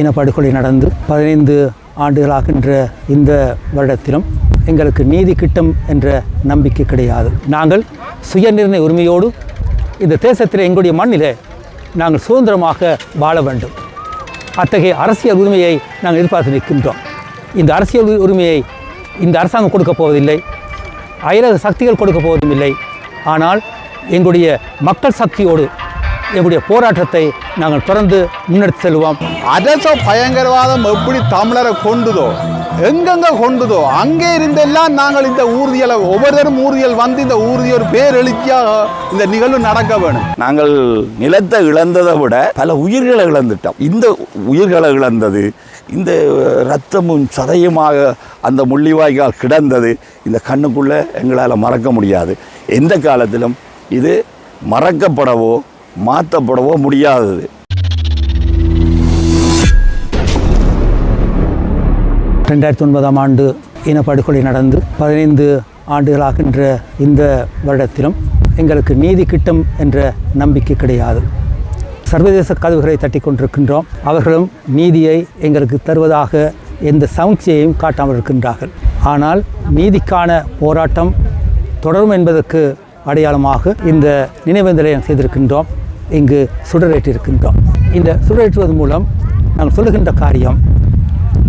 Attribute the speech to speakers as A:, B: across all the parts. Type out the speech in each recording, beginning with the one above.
A: இனப்படுகொலை நடந்து பதினைந்து ஆண்டுகளாகின்ற இந்த வருடத்திலும் எங்களுக்கு நீதி கிட்டும் என்ற நம்பிக்கை கிடையாது. நாங்கள் சுயநிர்ணய உரிமையோடு இந்த தேசத்தில் எங்களுடைய மண்ணில் நாங்கள் சுதந்திரமாக வாழ வேண்டும். அத்தகைய அரசியல் உரிமையை நாங்கள் எதிர்பார்த்து நிற்கின்றோம். இந்த அரசியல் உரிமையை இந்த அரசாங்கம் கொடுக்கப் போவதில்லை. அயலக சக்திகள் கொடுக்கப் போவதும் இல்லை. ஆனால் எங்களுடைய மக்கள் சக்தியோடு எங்களுடைய போராட்டத்தை நாங்கள் தொடர்ந்து முன்னெடுத்து செல்வோம்.
B: அரச பயங்கரவாதம் எப்படி தமிழரை கொண்டுதோ எங்கெங்க கொண்டுதோ அங்கே இருந்தெல்லாம் நாங்கள் இந்த ஊர்தியலை ஒவ்வொருத்தரும் ஊர்தியல் வந்து இந்த ஊர்தி ஒரு பேரெழுச்சியாக இந்த நிகழ்வு நடக்க வேணும்.
C: நாங்கள் நிலத்தை இழந்ததை விட பல உயிர்களை இழந்துட்டோம். இந்த உயிர்களை இழந்தது இந்த ரத்தமும் சதையுமாக அந்த முள்ளிவாய்க்கால் கிடந்தது இந்த கண்ணுக்குள்ளே எங்களால் மறக்க முடியாது. எந்த காலத்திலும் இது மறக்கப்படவோ மாற்றப்படவோ முடியாதது.
A: ரெண்டாயிரத்தி ஒன்பதாம் ஆண்டு இனப்படுகொலை நடந்து பதினைந்து ஆண்டுகளாகின்ற இந்த வருடத்திலும் எங்களுக்கு நீதி கிட்டும் என்ற நம்பிக்கை கிடையாது. சர்வதேச கதவுகளை தட்டி கொண்டிருக்கின்றோம். அவர்களும் நீதியை எங்களுக்கு தருவதாக எந்த சமூச்சியையும் காட்டாமல் இருக்கின்றார்கள். ஆனால் நீதிக்கான போராட்டம் தொடரும் என்பதற்கு அடையாளமாக இந்த நினைவேந்தலை செய்திருக்கின்றோம். இங்கு சுடரேற்றிருக்கின்றோம். இந்த சுடரேற்றுவதன் மூலம் நாங்கள் சொல்லுகின்ற காரியம்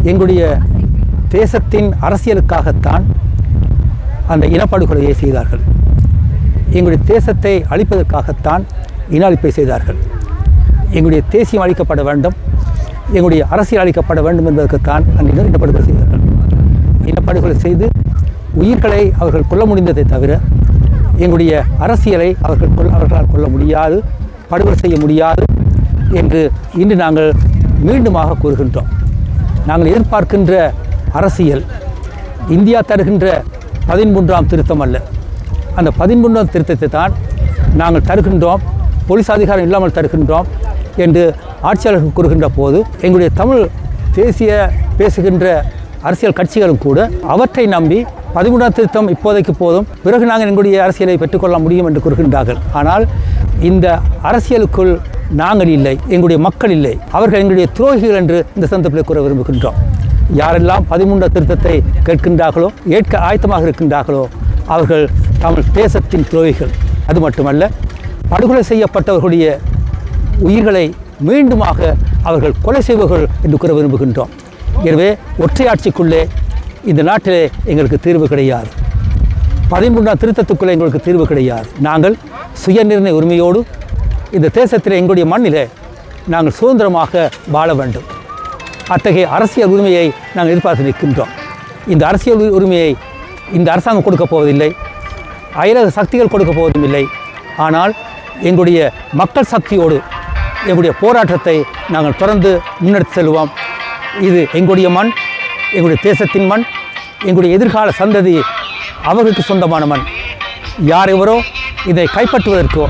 A: எங்களுடைய தேசத்தின் அரசியலுக்காகத்தான் அந்த இனப்படுகொலையை செய்தார்கள். எங்களுடைய தேசத்தை அழிப்பதற்காகத்தான் இன அழிப்பை செய்தார்கள். எங்களுடைய தேசியம் அழிக்கப்பட வேண்டும் எங்களுடைய அரசியல் அழிக்கப்பட வேண்டும் என்பதற்குத்தான் அந்த இனப்படுகொலை செய்தார்கள். இனப்படுகொலை செய்து உயிர்களை அவர்கள் கொல்ல முடிந்ததை தவிர எங்களுடைய அரசியலை அவர்கள் கொல் அவர்களால் கொள்ள முடியாது. படுகொலை செய்ய முடியாது என்று இன்று நாங்கள் மீண்டுமாக கூறுகின்றோம். நாங்கள் எதிர்பார்க்கின்ற அரசியல் இந்தியா தருகின்ற பதிமூன்றாம் திருத்தம் அல்ல. அந்த பதிமூன்றாம் திருத்தத்தை தான் நாங்கள் தருகின்றோம் போலீஸ் அதிகாரம் இல்லாமல் தருகின்றோம் என்று ஆட்சியாளர்கள் கூறுகின்ற போது எங்களுடைய தமிழ் தேசிய பேசுகின்ற அரசியல் கட்சிகளும் கூட அவற்றை நம்பி பதிமூன்றாம் திருத்தம் இப்போதைக்கு போதும். பிறகு நாங்கள் எங்களுடைய அரசியலை பெற்றுக்கொள்ள முடியும் என்று கூறுகின்றார்கள். ஆனால் இந்த அரசியலுக்குள் நாங்கள் இல்லை எங்களுடைய மக்கள் இல்லை. அவர்கள் எங்களுடைய துரோகிகள் என்று இந்த சந்தர்ப்பத்தில் கூற விரும்புகின்றோம். யாரெல்லாம் பதிமூன்றாம் திருத்தத்தை கேட்கின்றார்களோ ஏற்க ஆயத்தமாக இருக்கின்றார்களோ அவர்கள் தமிழ் தேசத்தின் துரோகிகள். அது மட்டுமல்ல படுகொலை செய்யப்பட்டவர்களுடைய உயிர்களை மீண்டுமாக அவர்கள் கொலை செய்வர்கள் என்று கூற விரும்புகின்றோம். எனவே ஒற்றையாட்சிக்குள்ளே இந்த நாட்டிலே எங்களுக்கு தீர்வு கிடையாது. பதிமூன்றாம் திருத்தத்துக்குள்ளே எங்களுக்கு தீர்வு கிடையாது. நாங்கள் சுயநிர்ணய உரிமையோடு இந்த தேசத்தில் எங்களுடைய மண்ணிலே நாங்கள் சுதந்திரமாக வாழ வேண்டும். அத்தகைய அரசியல் உரிமையை நாங்கள் எதிர்பார்த்து நிற்கின்றோம். இந்த அரசியல் உரிமையை இந்த அரசாங்கம் கொடுக்கப் போவதில்லை. அயலக சக்திகள் கொடுக்கப் போவதும் இல்லை ஆனால் எங்களுடைய மக்கள் சக்தியோடு எங்களுடைய போராட்டத்தை நாங்கள் தொடர்ந்து முன்னெடுத்து செல்வோம். இது எங்களுடைய மண் எங்களுடைய தேசத்தின் மண் எங்களுடைய எதிர்கால சந்ததி அவர்களுக்கு சொந்தமான மண். யார் எவரோ இதை கைப்பற்றுவதற்கோ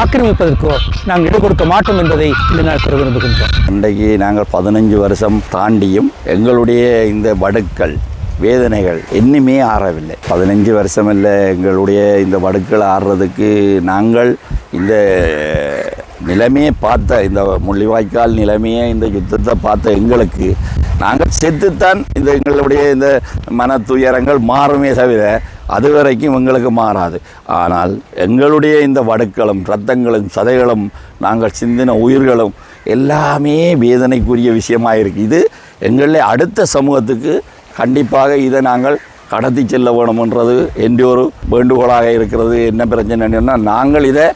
A: ஆக்கிரமிப்பதற்கோ நாங்கள் இடம் கொடுக்க மாட்டோம் என்பதை இந்த நாட்கள் விரும்புகின்றோம்.
C: இன்றைக்கு நாங்கள் பதினஞ்சு வருஷம் தாண்டியும் எங்களுடைய இந்த வடுக்கள் வேதனைகள் இன்னுமே ஆறவில்லை. பதினஞ்சு வருஷம் இல்லை எங்களுடைய இந்த வடுக்கள் ஆறுறதுக்கு நாங்கள் இந்த நிலைமையை பார்த்த இந்த முள்ளிவாய்க்கால் நிலைமையை இந்த யுத்தத்தை பார்த்த எங்களுக்கு நாங்கள் செத்துத்தான் இந்த எங்களுடைய இந்த மன துயரங்கள் மாறுமே தவிர அது வரைக்கும் எங்களுக்கு மாறாது. ஆனால் எங்களுடைய இந்த வடுக்களும் ரத்தங்களும் சதைகளும் நாங்கள் சிந்தின உயிர்களும் எல்லாமே வேதனைக்குரிய விஷயமாக இருக்குது இது எங்களுடைய அடுத்த சமூகத்துக்கு கண்டிப்பாக இதை நாங்கள் கடத்தி செல்ல வேணுமென்றது என்ற ஒரு வேண்டுகோளாக இருக்கிறது. என்ன பிரச்சனைன்னா நாங்கள் இதை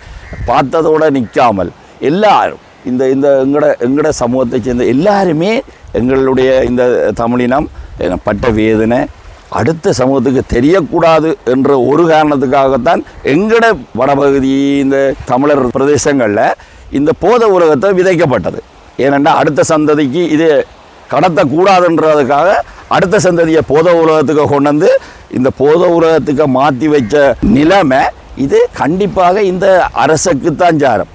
C: பார்த்ததோடு நிற்காமல் எல்லாரும் இந்த இந்த எங்கட எங்கட சமூகத்தை சேர்ந்த எல்லாருமே எங்களுடைய இந்த தமிழினம் பட்ட வேதனை அடுத்த சமூகத்துக்கு தெரியக்கூடாது என்ற ஒரு காரணத்துக்காகத்தான் எங்கட வடபகுதி இந்த தமிழர் பிரதேசங்களில் இந்த போத உலகத்தை விதைக்கப்பட்டது. ஏனென்றால் அடுத்த சந்ததிக்கு இது கடத்தக்கூடாதுன்றதுக்காக அடுத்த சந்ததியை போத உலகத்துக்கு கொண்டு வந்து இந்த போத உலகத்துக்கு மாற்றி வச்ச நிலைமை இது கண்டிப்பாக இந்த அரசுக்குத்தான் சாரம்.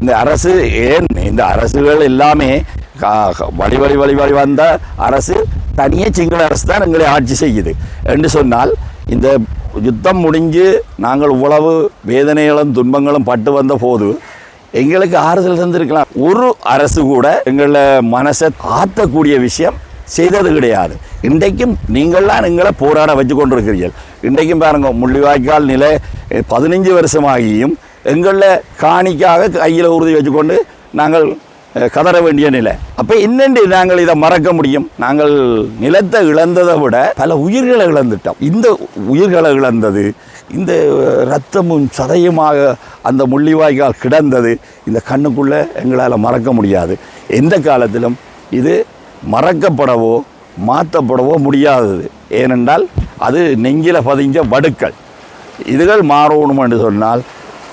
C: இந்த அரசு ஏன் இந்த அரசுகள் எல்லாமே கா- வழி வழி வழி வழி வந்த அரசு தனியே சிங்கள அரசு தான் எங்களை ஆட்சி செய்யுது. என்று சொன்னால் இந்த யுத்தம் முடிஞ்சு நாங்கள் இவ்வளவு வேதனைகளும் துன்பங்களும் பட்டு வந்த போது எங்களுக்கு ஆறுதல் தந்திருக்கலாம். ஒரு அரசு கூட எங்களை மனசை ஆற்றக்கூடிய விஷயம் செய்தது கிடையாது. இன்றைக்கும் நீங்கள்லாம் எங்களை போராட வச்சு கொண்டிருக்கிறீர்கள் இன்றைக்கும் பாருங்க முள்ளிவாய்க்கால் நிலை பதினஞ்சு வருஷமாகியும் எங்களில் காணிக்காக கையில் உறுதி வச்சுக்கொண்டு நாங்கள் கதற வேண்டிய நிலை. அப்போ என்னென்று நாங்கள் இதை மறக்க முடியும்? நாங்கள் நிலத்தை இழந்ததை விட பல உயிர்களை இழந்துட்டோம். இந்த உயிர்களை இழந்தது இந்த ரத்தமும் சதையுமாக அந்த முள்ளிவாய்க்கால் கிடந்தது இந்த கண்ணுக்குள்ளே எங்களால் மறக்க முடியாது. எந்த காலத்திலும் இது மறக்கப்படவோ மாற்றப்படவோ முடியாதது. ஏனென்றால் அது நெஞ்சில பதிஞ்ச வடுக்கள். இதுகள் மாறணும் என்று சொன்னால்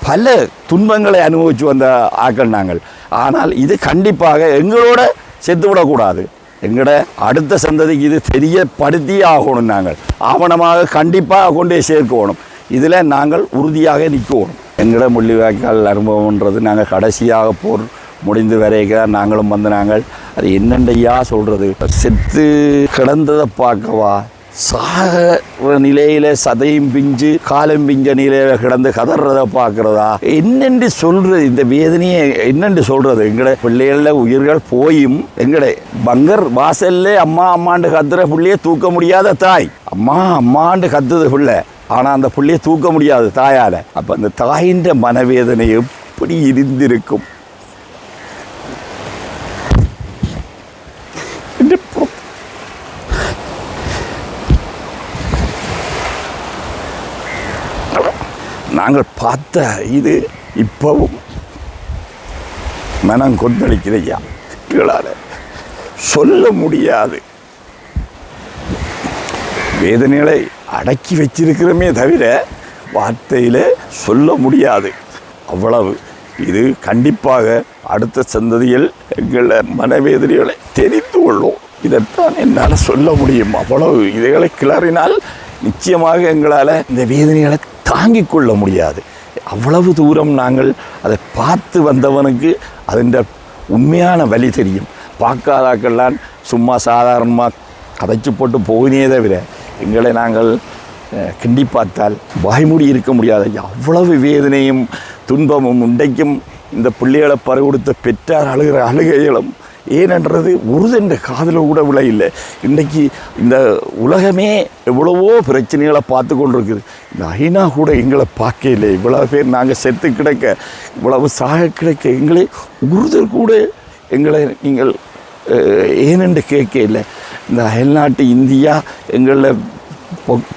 C: பல துன்பங்களை அனுபவித்து வந்த ஆக்கள் நாங்கள். ஆனால் இது கண்டிப்பாக எங்களோட செத்துவிடக்கூடாது. எங்களோட அடுத்த சந்ததிக்கு இது தெரியப்படுத்தியே ஆகணும் நாங்கள். ஆவணமாக கண்டிப்பாக கொண்டே சேர்க்கணும். இதில் நாங்கள் உறுதியாக நிற்கணும். எங்களோட முள்ளிவாய்க்கால் அனுபவம்ன்றது நாங்கள் கடைசியாக போர் முடிந்து வரைக்க நாங்களும் வந்து நாங்கள் அது என்னண்டையா சொல்கிறது செத்து கிடந்ததை பார்க்கவா? சாக நிலையில சதையும் பிஞ்சு காலம் பிஞ்ச நிலையில கிடந்து கதறத பாக்குறதா என்னென்று சொல்றது? இந்த வேதனையை என்னென்று சொல்றது? எங்கட பிள்ளைகள உயிர்கள் போயும் எங்கட பங்கர் வாசல்ல அம்மா அம்மாண்டு கத்துற பிள்ளைய தூக்க முடியாத தாய். அம்மா அம்மாண்டு கத்துது பிள்ளை. ஆனா அந்த பிள்ளைய தூக்க முடியாது தாயால. அப்ப அந்த தாயின்ற மனவேதனை எப்படி இருந்திருக்கும் இந்த பொ- நாங்கள் பார்த்த இது இப்பவும் மனம் கொந்தளிக்கிறையா எங்களால் சொல்ல முடியாது. வேதனைகளை அடக்கி வச்சிருக்கிறோமே தவிர வார்த்தையில் சொல்ல முடியாது. அவ்வளவு. இது கண்டிப்பாக அடுத்த சந்ததியில் எங்களை மனவேதனைகளை தெரிந்து கொள்ளும். இதைத்தான் என்னால் சொல்ல முடியும். அவ்வளவு. இதைகளை கிளறினால் நிச்சயமாக எங்களால் இந்த வேதனைகளை தாங்கிக் கொள்ள முடியாது. அவ்வளவு தூரம் நாங்கள் அதை பார்த்து வந்தவனுக்கு அதன் உண்மையான வழி தெரியும். பார்க்காதாக்கெல்லாம் சும்மா சாதாரணமாக கதைச்சு போட்டு போகினே தவிர எங்களை நாங்கள் கிண்டி பார்த்தால் வாய்மூடி இருக்க முடியாது. அவ்வளவு வேதனையும் துன்பமும் இன்றைக்கும் இந்த பிள்ளைகளை பறி கொடுத்த பெற்றார் அழுகிற அழுகைகளும் ஏனென்றது உருதென்ற காதில் கூட விழ இல்லை. இன்றைக்கு இந்த உலகமே எவ்வளவோ பிரச்சனைகளை பார்த்து கொண்டிருக்குது. இந்த ஐநா கூட எங்களை பார்க்க இல்லை. பேர் நாங்கள் செத்து கிடக்க இவ்வளவு சாக கிடக்க எங்களை உறுதல் கூட எங்களை நீங்கள் ஏனென்று கேட்க இல்லை. இந்த அயல்நாட்டு இந்தியா எங்களை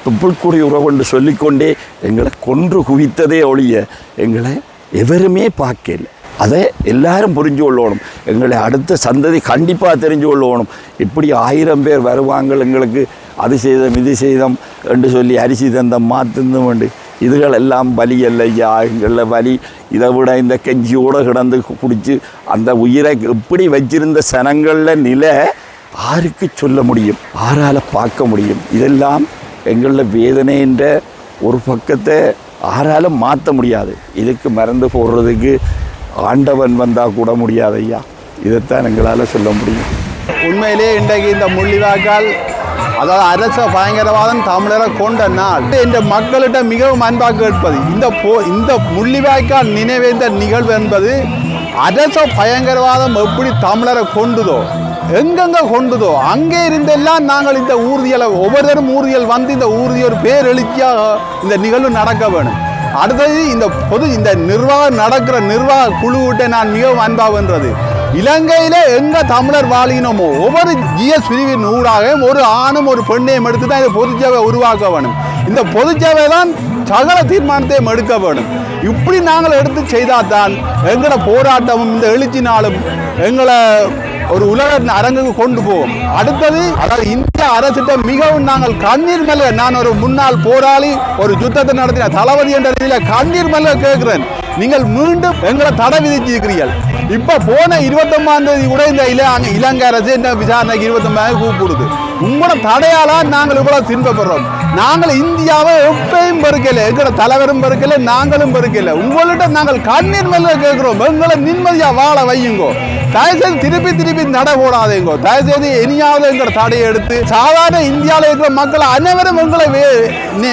C: தொப்புள்குடி உறவு என்று சொல்லிக்கொண்டே எங்களை கொன்று குவித்ததே ஒழிய எங்களை எவருமே பார்க்கல அதை எல்லாரும் புரிஞ்சு கொள்ளணும். எங்களை அடுத்த சந்ததி கண்டிப்பாக தெரிஞ்சு கொள்ளணும். இப்படி ஆயிரம் பேர் வருவாங்க எங்களுக்கு. அது செய்தம் இது செய்தம் என்று சொல்லி அரிசி தந்தம் மாத்தந்தம் உண்டு இதுகளெல்லாம் வலி அல்லையா எங்களில் வலி. இதை விட இந்த கெஞ்சியோடு கிடந்து குடித்து அந்த உயிரை எப்படி வச்சிருந்த சனங்களில் நிலை ஆருக்கு சொல்ல முடியும் ஆரால பார்க்க முடியும். இதெல்லாம் எங்களில் வேதனைன்ற ஒரு பக்கத்தை ஆராலும் மாற்ற முடியாது. இதுக்கு மறந்து போடுறதுக்கு ஆண்டவன் வந்தால் கூட முடியாது ஐயா இதைத்தான் எங்களால் சொல்ல முடியும்.
B: உண்மையிலே இன்றைக்கு இந்த முள்ளிவாய்க்கால் அதாவது அரச பயங்கரவாதம் தமிழரை கொண்ட நாள். இந்த மக்களிடம் மிகவும் அன்பாக கேட்பது இந்த போ இந்த முள்ளிவாய்க்கால் நினைவேந்த நிகழ்வு என்பது அரச பயங்கரவாதம் எப்படி தமிழரை கொண்டுதோ எங்கெங்க கொண்டுதோ அங்கே இருந்தெல்லாம் நாங்கள் இந்த ஊர்தியலை ஒவ்வொருத்தரும் ஊர்தியல் வந்து இந்த ஊர்தி ஒரு பேரெழுச்சியாக இந்த நிகழ்வு நடக்க வேணும் அடுத்தது இந்த பொது இந்த நிர்வாகம் நடக்கிற நிர்வாக குழுவிட்ட நான் மிகவும் அன்பாகன்றது இலங்கையில் எங்கே தமிழர் வாழினோமோ ஒவ்வொரு ஜிஎஸ் பிரிவின் ஊடாக ஒரு ஆணும் ஒரு பெண்ணையும் எடுத்து தான் இந்த பொதுச்சேவை உருவாக்க வேணும் இந்த பொதுச்சேவை தான் சகல தீர்மானத்தையும் எடுக்க வேணும் இப்படி நாங்கள் எடுத்து செய்தால் தான் எங்களோட போராட்டமும் இந்த எழுச்சினாலும் எங்களை ஒரு உலக அரங்குக்கு கொண்டு போவோம். அடுத்தது அதாவது இந்திய அரசிட்ட மிகவும் நாங்கள் கண்ணீர் மல்க நான் ஒரு முன்னாள் போராளி ஒரு யுத்தத்தை நடத்தின தளபதி என்ற ரீதியில் கண்ணீர் மல்க கேட்கிறேன். நீங்கள் மீண்டும் எங்களை தடை விதிச்சிருக்கிறீர்கள். இப்ப போன இருபத்தொன்பதாம் தேதி கூட இந்த இலங்கை அரசு இந்த விசாரணைக்கு இருபத்தொன்பதாம் கூப்பிடுது. உங்களோட தடையால நாங்கள் இவ்வளவு தின்பப்படுறோம் நாங்கள் இந்தியாவை எப்பயும் பெருக்கல எங்களோட தலைவரும் பெருக்கல நாங்களும் பெருக்கல உங்கள்கிட்ட நாங்கள் கண்ணீர் மேல கேட்கிறோம். எங்களை நிம்மதியாக வாழ வையுங்கோ. தயவுசெய்து திருப்பி திருப்பி நட போடாதீங்கோ தயவுசெய்து இனியாவது எங்களோட தடையை எடுத்து சாதாரண இந்தியாவில் இருக்கிற மக்கள் அனைவரும் எங்களை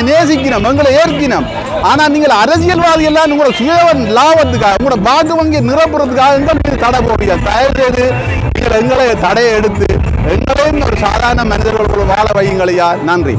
B: நேசிக்கணும் எங்களை ஏற்கினோம் ஆனால் நீங்கள் அரசியல்வாதி எல்லாம் உங்களோட சுய லாபத்துக்காக உங்களோட பாக்கு வங்கி நிரப்புறதுக்காக எங்கள் மீது தடை போடுங்க தயவுசெய்து நீங்கள் எங்களை தடையை எடுத்து எங்களையும் ஒரு சாதாரண மனிதர்கள் போல வாழ வையுங்களையா நன்றி.